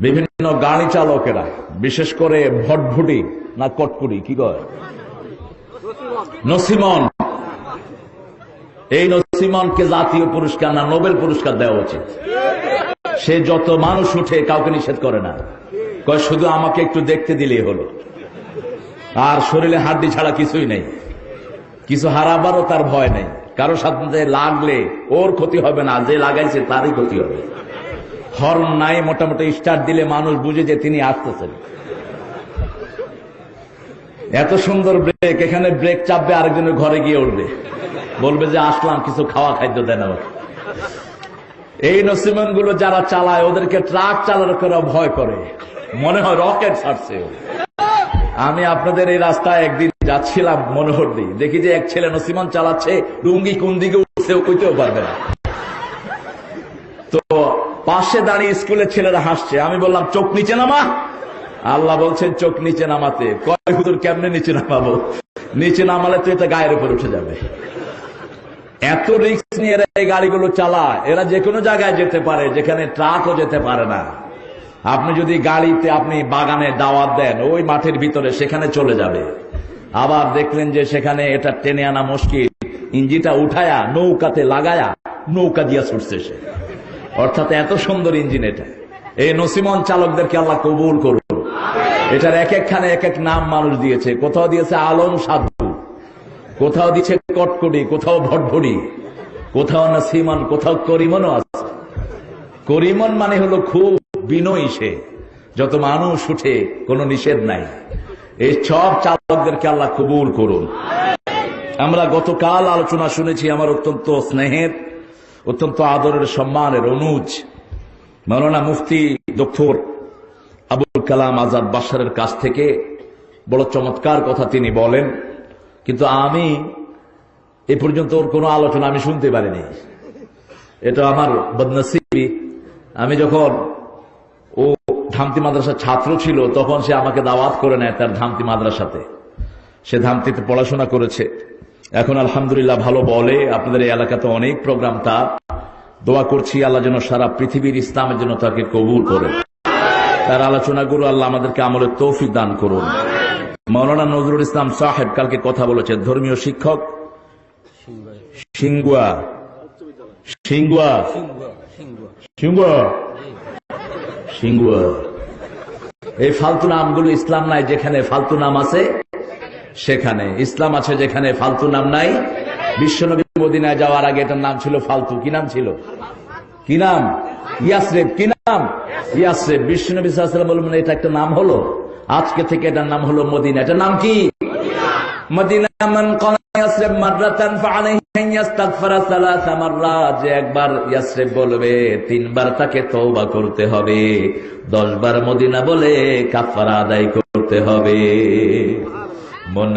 বিভিন্ন গাড়ি চালকেরা, বিশেষ করে ভটভুটি না কটকুটি, কি কয়? নসিমন। এই নসিমনকে জাতীয় পুরস্কার না নোবেল পুরস্কার দেওয়া উচিত। সে যত মানুষ উঠে কাউকে নিষেধ করে না। কয়, শুধু আমাকে একটু দেখতে দিলেই হলো। আর শরীরে হাড্ডি ছাড়া কিছুই নেই। কিছু হারাবারও তার ভয় নেই। কারও সাথে লাগলে ওর ক্ষতি হবে না যে লাগাইছে তারই ক্ষতি হবে। হর্ন নাই, মোটামুটি স্টার্ট দিলে মানুষ বুঝে যে তিনি আসতেছেন। এত সুন্দর ব্রেক এখানে ব্রেক চাপবে, আরেকজনের ঘরে গিয়ে উঠবে। বলবে যে, আসলাম, কিছু খাওয়া খাদ্য দেন আমাকে। এই নসিমনগুলো যারা চালায়, ওদেরকে ট্রাক চালকেরা ভয় করে। মনে হয় রকেট ছাড়ছে আমি আপনাদের এই রাস্তায় একদিন যাচ্ছিলাম মনোহর দিই দেখি যে এক ছেলে নসিমন চালাচ্ছে ডুঙ্গি কোন দিকে উঠছে কইতেও পারবে না। তো পাশে দাঁড়িয়ে স্কুলের ছেলেরা হাসছে। আমি বললাম, চোখ নিচে নামা? আল্লাহ বলছেন, চোখ নিচে নামাতে। কয় হুদুর কেমনে নিচে নামাবো? নিচে নামালে তো এটা গায়ের উপর উঠে যাবে। এত রিস্ক নিয়ে এরা এই গাড়িগুলো চালায়। এরা যে কোনো জায়গায় যেতে পারে, যেখানে ট্রাকও যেতে পারে না। আপনি যদি গাড়িতে আপনি বাগানে দাওয়াত দেন, ওই মাঠের ভিতরে সেখানে চলে যাবে। আবার দেখলেন যে সেখানে এটা টেনে আনা মুশকিল। ইঞ্জিটা উঠায়া, নৌকাতে লাগায়া, নৌকা দিয়া ছুটছে সে। অর্থাৎ এত সুন্দর ইঞ্জিন এটা। এই নসিমন চালকদেরকে আল্লাহ কবুল করুন এটার এক একখানে এক এক নাম মানুষ দিয়েছে। কোথাও দিয়েছে আলম সাধু, কোথাও দিচ্ছে কটকটি, কোথাও ভটভটি কোথাও না সিমান কোথাও করিমনও আছে। করিমন মানে হলো খুব বিনয়ী সে। যত মানুষ উঠে, কোনো নিষেধ নাই। এই সব চালকদেরকে আল্লাহ কবুল করুন। আমরা গতকাল আলোচনা শুনেছি, আমার অত্যন্ত স্নেহের অত্যন্ত আদরের সম্মানের অনুজ, মাওলানা মুফতি ডক্টর আবুল কালাম আজাদ বাসারের কাছ থেকে বড় চমৎকার কথা তিনি বলেন, কিন্তু আমি এ পর্যন্ত ওর কোনো আলোচনা আমি শুনতে পারিনি। এটা আমার বদনসিবি। আমি যখন ও ধামতি মাদ্রাসার ছাত্র ছিল, তখন সে আমাকে দাওয়াত করে নেয় তার ধামতি মাদ্রাসাতে। সে ধামতিতে পড়াশোনা করেছে। এখন আলহামদুলিল্লাহ ভালো বলে, আপনাদের এই এলাকাতে অনেক প্রোগ্রাম তার দোয়া করছি আল্লাহ যেন সারা পৃথিবীর ইসলামের জন্য তাকে কবুল করে তার আলোচনাগুলো আল্লাহ আমাদেরকে আমলের তৌফিক দান করুন। মৌলানা নজরুল ইসলাম সাহেব কালকে কথা বলেছে ধর্মীয় শিক্ষক সিঙ্গুয়া সিঙ্গুয়া সিঙ্গুয়া সিঙ্গুয়া এই ফালতু নামগুলো ইসলাম নাই, যেখানে ফালতু নাম আছে সেখানে। ইসলাম আছে যেখানে ফালতু নাম নাই। বিশ্বনবী মদিনায় যাওয়ার আগে এটার নাম ছিল ফালতু। কি নাম ছিল? কি নাম? ইয়াসরেব কি নাম? ইয়াসরেব বিশ্বনবী সাল্লাম বলবেন এটা একটা নাম হলো? আজকে থেকে এটার নাম হলো মদিনা। এটার নাম কি? মান একবার ইয়াসরিব বলবে, তিনবার তাকে তওবা করতে হবে। দশ বার মদিনা বলে কাফারা আদায় করতে হবে। মন